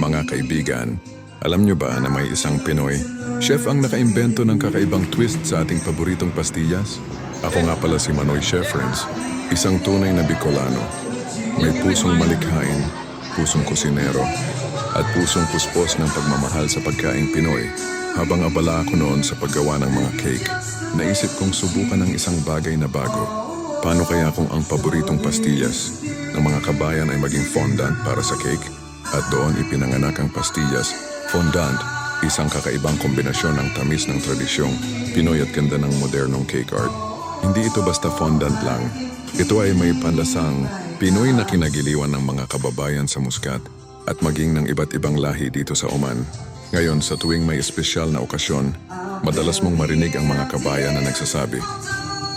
Mga kaibigan, alam nyo ba na may isang Pinoy? Chef ang nakaimbento ng kakaibang twist sa ating paboritong pastillas? Ako nga pala si Manoy Chef Friends, isang tunay na Bicolano. May pusong malikhain, pusong kusinero, at pusong puspos ng pagmamahal sa pagkaing Pinoy. Habang abala ako noon sa paggawa ng mga cake, naisip kong subukan ng isang bagay na bago. Paano kaya kung ang paboritong pastillas ng mga kabayan ay maging fondant para sa cake? At doon ipinanganak ang pastillas, fondant, isang kakaibang kombinasyon ng tamis ng tradisyong Pinoy at ganda ng modernong cake art. Hindi ito basta fondant lang. Ito ay may panlasang Pinoy na kinagiliwan ng mga kababayan sa Muscat at maging ng iba't ibang lahi dito sa Oman. Ngayon, sa tuwing may espesyal na okasyon, madalas mong marinig ang mga kabayan na nagsasabi,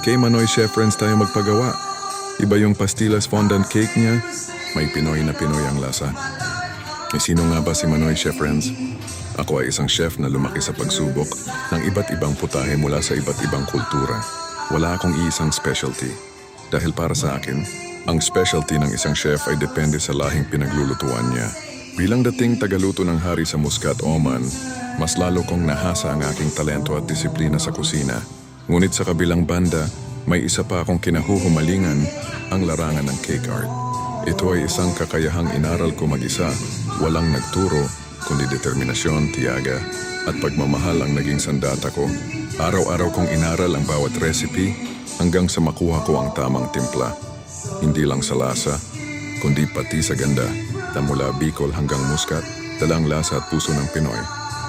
Kay Manoy Chef Friends tayo magpagawa. Iba yung pastillas fondant cake niya, may Pinoy na Pinoy ang lasa. Eh, sino nga ba si Manoy Chef Friends? Ako ay isang chef na lumaki sa pagsubok ng iba't ibang putahe mula sa iba't ibang kultura. Wala akong iisang specialty. Dahil para sa akin, ang specialty ng isang chef ay depende sa lahing pinaglulutuan niya. Bilang dating tagaluto ng hari sa Muscat, Oman, mas lalo kong nahasa ang aking talento at disiplina sa kusina. Ngunit sa kabilang banda, may isa pa akong kinahuhumalingan, ang larangan ng cake art. Ito ay isang kakayahang inaral ko mag-isa, walang nagturo, kundi determinasyon, tiyaga, at pagmamahal ang naging sandata ko. Araw-araw kong inaral ang bawat recipe hanggang sa makuha ko ang tamang timpla. Hindi lang sa lasa, kundi pati sa ganda na mula Bicol hanggang Muscat, dalang lasa at puso ng Pinoy.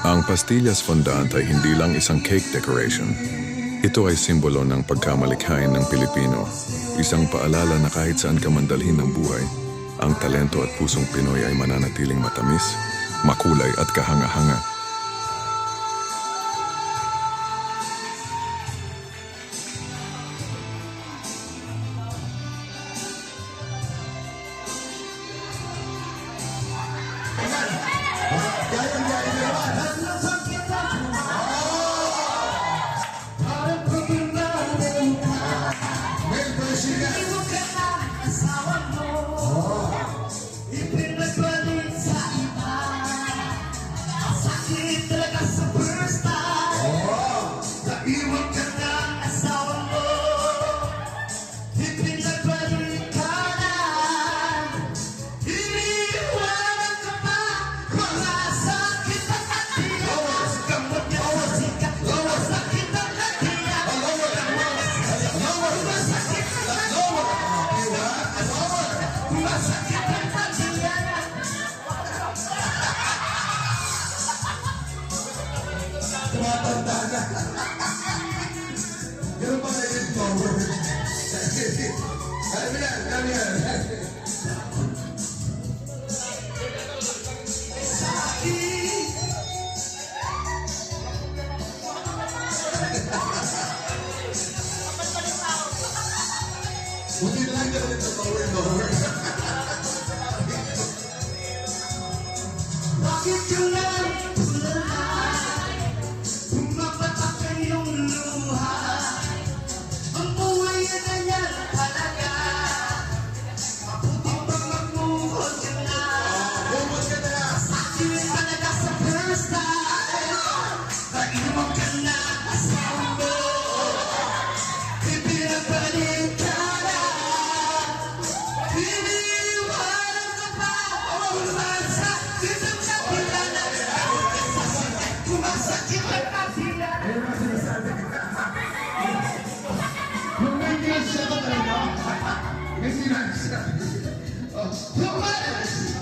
Ang pastillas fondant ay hindi lang isang cake decoration. Ito ay simbolo ng pagkamalikhain ng Pilipino. Isang paalala na kahit saan ka mandalhin ng buhay, ang talento at pusong Pinoy ay mananatiling matamis, makulay at kahanga-hanga. Ganun pa na yung power. Alam mo yan, alam 시작하더라고요. 예수님 아저씨가. 정말 아저씨.